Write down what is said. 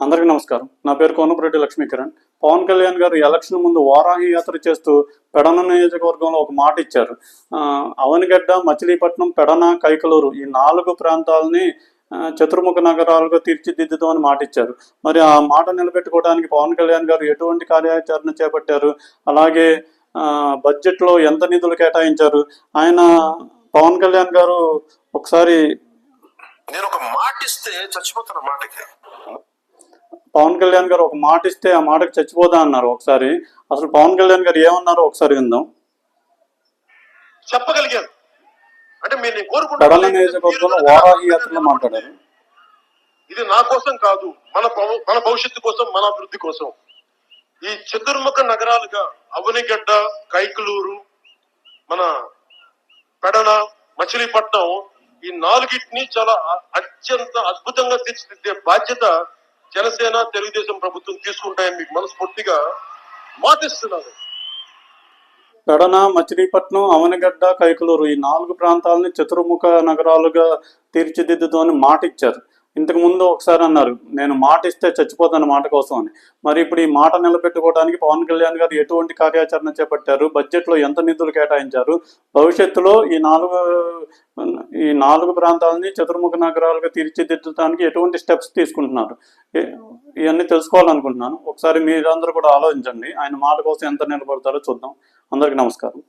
అందరికీ నమస్కారం. నా పేరు కోనపరెడ్డి లక్ష్మీకిరణ్. పవన్ కళ్యాణ్ గారు ఎలక్షన్ ముందు వారాహి యాత్ర చేస్తూ పెడన నియోజకవర్గంలో ఒక మాట ఇచ్చారు. అవనిగడ్డ మచిలీపట్నం పెడన కైకలూరు ఈ నాలుగు ప్రాంతాలని చతుర్ముఖ నగరాలుగా తీర్చిదిద్దుదామని మాట ఇచ్చారు. మరి ఆ మాట నిలబెట్టుకోవడానికి పవన్ కళ్యాణ్ గారు ఎటువంటి కార్యాచరణ చేపట్టారు? అలాగే బడ్జెట్లో ఎంత నిధులు కేటాయించారు? ఆయన పవన్ కళ్యాణ్ గారు ఒకసారి నేను ఒక మాట ఇస్తే చచ్చిపోతున్న మాటకి. పవన్ కళ్యాణ్ గారు ఒక మాట ఇస్తే ఆ మాటకు చచ్చిపోదా అన్నారు ఒకసారి. అసలు పవన్ కళ్యాణ్ గారు ఏమన్నారో ఒకసారి విందాం. చెప్పగలిగాను అంటే మీరు నేను పెడల కోరుకుంటున్నా నియోజకవర్గంలో వారాహి యాత్రలో మాట్లాడారు. ఇది నా కోసం కాదు మన మన భవిష్యత్తు కోసం మన అభివృద్ధి కోసం. ఈ చతుర్ముఖ నగరాలుగా అవనిగడ్డ కైకలూరు మన పెడన మచిలీపట్నం ఈ నాలుగిటిని చాలా అత్యంత అద్భుతంగా తీర్చిదిద్దే బాధ్యత జనసేన తెలుగుదేశం ప్రభుత్వం తీసుకుంటాయని మీకు మనస్ఫూర్తిగా మాటిస్తున్నాను కడన మచిలీపట్నం అవనగడ్డ కైకలూరు ఈ నాలుగు ప్రాంతాలని చతుర్ముఖ నగరాలుగా తీర్చిదిద్దుతామని మాటిచ్చారు. ఇంతకు ముందు ఒకసారి అన్నారు నేను మాట ఇస్తే చచ్చిపోతాను మాట కోసం అని. మరి ఇప్పుడు ఈ మాట నిలబెట్టుకోవడానికి పవన్ కళ్యాణ్ గారు ఎటువంటి కార్యాచరణ చేపట్టారు? బడ్జెట్లో ఎంత నిధులు కేటాయించారు? భవిష్యత్తులో ఈ నాలుగు ఈ నాలుగు ప్రాంతాలని చతుర్ముఖ నగరాలుగా తీర్చిదిద్దడానికి ఎటువంటి స్టెప్స్ తీసుకుంటున్నారు? ఇవన్నీ తెలుసుకోవాలనుకుంటున్నాను. ఒకసారి మీరందరూ కూడా ఆలోచించండి. ఆయన మాట కోసం ఎంత నిలబడతారో చూద్దాం. అందరికీ నమస్కారం.